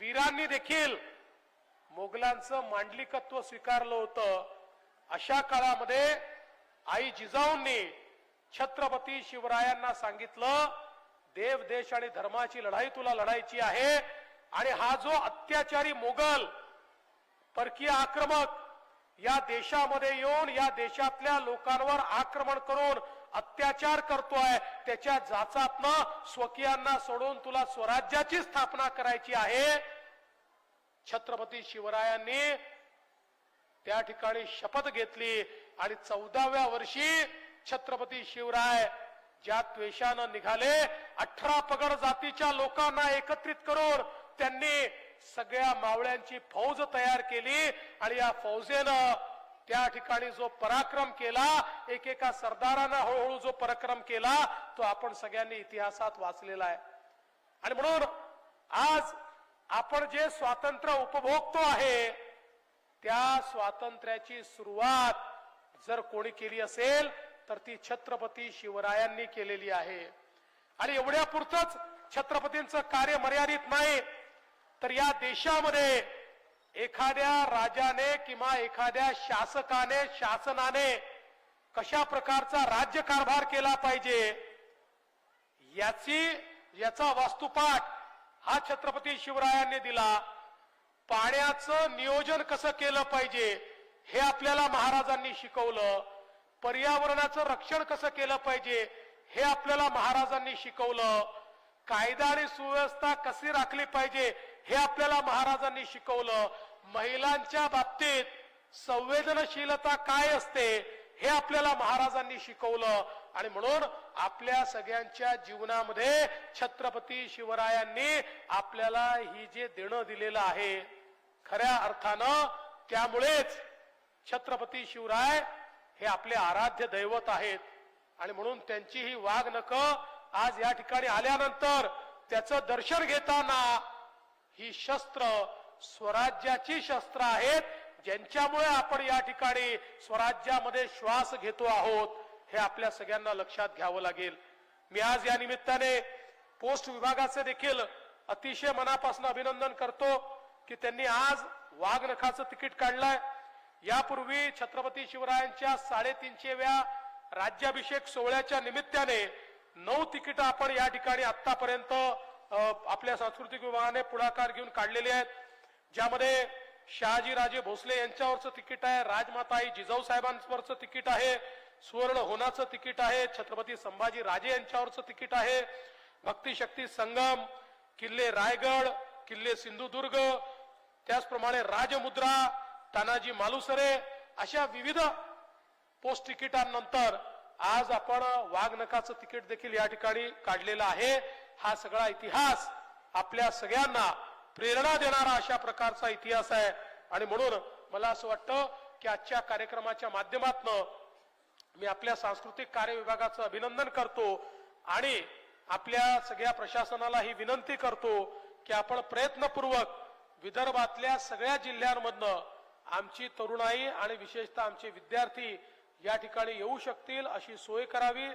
वीरांनी देखील मोगलांचं मांडलिकत्व स्वीकारलं होतं. अशा काळामध्ये आई जिजाऊंनी छत्रपती शिवरायांना सांगितलं देव देश आणि धर्माची लढाई तुला लढायची आहे. आणि हा जो अत्याचारी मोगल परकीय आक्रमक या देशामध्ये येऊन या देशातल्या लोकांवर आक्रमण करून अत्याचार करतोय. त्याच्या जाचातनं स्वकीयांना सोडून तुला स्वराज्याची स्थापना करायची आहे. छत्रपती शिवरायांनी त्या ठिकाणी शपथ घेतली आणि चौदाव्या वर्षी छत्रपती शिवराय ज्या त्वेषानं निघाले अठरा पगड जातीच्या लोकांना एकत्रित करून त्यांनी सगळ्या मावळ्यांची फौज तयार केली आणि या फौजेनं त्या ठिकाणी जो पराक्रम केला एकेका सरदारानं हळूहळू जो पराक्रम केला तो आपण सगळ्यांनी इतिहासात वाचलेला आहे. आणि म्हणून आज आपण जे स्वातंत्र्य उपभोगतो आहे त्या स्वातंत्र्याची सुरुवात जर कोणी केली असेल तर ती छत्रपती शिवरायांनी केलेली आहे. आणि एवढ्या पुरतच छत्रपतींचं कार्य मर्यादित नाही तर या देशामध्ये एखाद्या राजाने किंवा एखाद्या शासकाने शासनाने कशा प्रकारचा राज्यकारभार केला पाहिजे याची याचा वास्तुपाठ हा छत्रपती शिवरायांनी दिला. पाण्याचं नियोजन कसं केलं पाहिजे हे आपल्याला महाराजांनी शिकवलं. पर्यावरणाचं रक्षण कसं केलं पाहिजे हे आपल्याला महाराजांनी शिकवलं. कायदा आणि सुव्यवस्था कशी राखली पाहिजे हे आपल्याला महाराजांनी शिकवलं. महिलांच्या बाबतीत संवेदनशीलता काय असते हे आपल्याला महाराजांनी शिकवलं. आणि म्हणून आपल्या सगळ्यांच्या जीवनामध्ये छत्रपती शिवरायांनी आपल्याला ही जे देणं दिलेलं आहे खऱ्या अर्थानं त्यामुळेच छत्रपती शिवराय हे आपले आराध्य दैवत आहेत. आणि म्हणून त्यांची ही वाघ आज या ठिकाणी आल्यानंतर त्याचं दर्शन घेताना ही शस्त्र स्वराज्याची शस्त्र आहेत ज्यांच्यामुळे आपण या ठिकाणी स्वराज्यामध्ये श्वास घेतो आहोत हे आपल्या सगळ्यांना लक्षात घ्यावं लागेल. मी आज या निमित्ताने पोस्ट विभागाचे देखील अतिशय मनापासून अभिनंदन करतो की त्यांनी आज वाघनखाचं तिकीट काढलंय. यापूर्वी छत्रपती शिवरायांच्या साडेतीनशेव्या राज्याभिषेक सोहळ्याच्या निमित्ताने नऊ तिकीट आपण या ठिकाणी आतापर्यंत आपल्या सांस्कृतिक विभागाने पुढाकार घेऊन काढलेले आहेत. ज्यामध्ये शहाजीराजे भोसले यांच्यावरचं तिकीट आहे राजमाताई जिजाऊ साहेबांवरचं तिकीट आहे सुवर्ण होनाचं तिकीट आहे छत्रपती संभाजी राजे यांच्यावरचं तिकीट आहे भक्ती शक्ती संगम किल्ले रायगड किल्ले सिंधुदुर्ग त्याचप्रमाणे राजमुद्रा तानाजी मालुसरे अशा विविध पोस्ट तिकिटांनंतर आज आपण वाघनकाचं तिकीट देखील या ठिकाणी काढलेलं आहे. हा सगळा इतिहास आपल्या सगळ्यांना प्रेरणा देणारा अशा प्रकारचा इतिहास आहे. आणि म्हणून मला असं वाटतं की आजच्या कार्यक्रमाच्या माध्यमातनं मी आपल्या सांस्कृतिक कार्य विभागाचं अभिनंदन करतो आणि आपल्या सगळ्या प्रशासनाला ही विनंती करतो की आपण प्रयत्नपूर्वक विदर्भातल्या सगळ्या जिल्ह्यांमधनं आमची तरुणाई आणि विशेषतः आमचे विद्यार्थी या ठिकाणी येऊ शकतील अशी सोय करावी.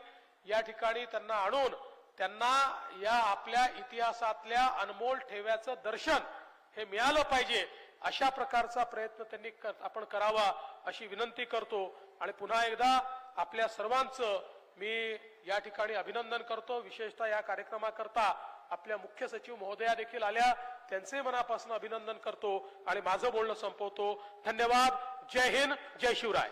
या ठिकाणी त्यांना आणून त्यांना या आपल्या इतिहासातल्या अनमोल ठेव्याचं दर्शन हे मिळालं पाहिजे अशा प्रकारचा प्रयत्न त्यांनी आपण करावा अशी विनंती करतो. आणि पुन्हा एकदा आपल्या सर्वांचं मी या ठिकाणी अभिनंदन करतो. विशेषतः या कार्यक्रमाकरता आपल्या मुख्य सचिव महोदया देखील आल्या. त्यांचे मनापासून अभिनंदन करतो आणि माझं बोलणं संपवतो. धन्यवाद. जय हिंद. जय शिवराय.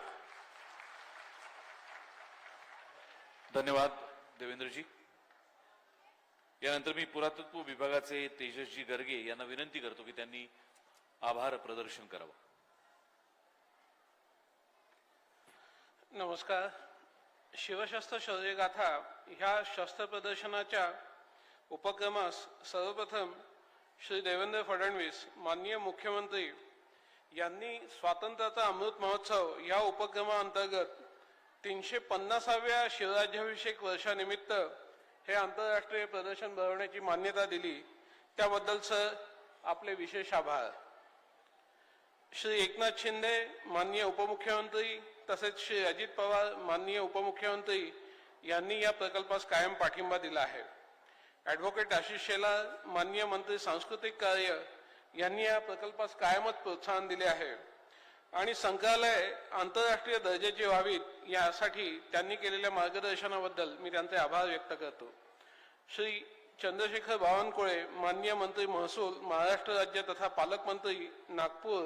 धन्यवाद देवेंद्रजी. यानंतर मी पुरातत्व विभागाचे तेजसजी गर्गे यांना विनंती करतो की त्यांनी आभार प्रदर्शन करावं. नमस्कार. शिवशस्त्र शौर्यगाथा ह्या शस्त्र प्रदर्शनाच्या उपक्रमास सर्वप्रथम श्री देवेंद्र फडणवीस माननीय मुख्यमंत्री यांनी स्वातंत्र्याचा अमृत महोत्सव या उपक्रमाअंतर्गत तीनशे पन्नासाव्या शिवराज्याभिषेक वर्षानिमित्त हे आंतरराष्ट्रीय प्रदर्शन भरवण्याची मान्यता दिली त्याबद्दल सर आपले विशेष आभार. श्री एकनाथ शिंदे माननीय उपमुख्यमंत्री तसेच श्री अजित पवार माननीय उपमुख्यमंत्री यांनी या प्रकल्पास कायम पाठिंबा दिला आहे. ॲडव्होकेट आशिष शेलार माननीय मंत्री सांस्कृतिक कार्य यांनी या प्रकल्पास कायमच प्रोत्साहन दिले आहे. आणि संग्रहालय आंतरराष्ट्रीय दर्जाची व्हावीत यासाठी त्यांनी केलेल्या मार्गदर्शनाबद्दल मी त्यांचे आभार व्यक्त करतो. श्री चंद्रशेखर बावनकुळे माननीय मंत्री महसूल महाराष्ट्र राज्य तथा पालकमंत्री नागपूर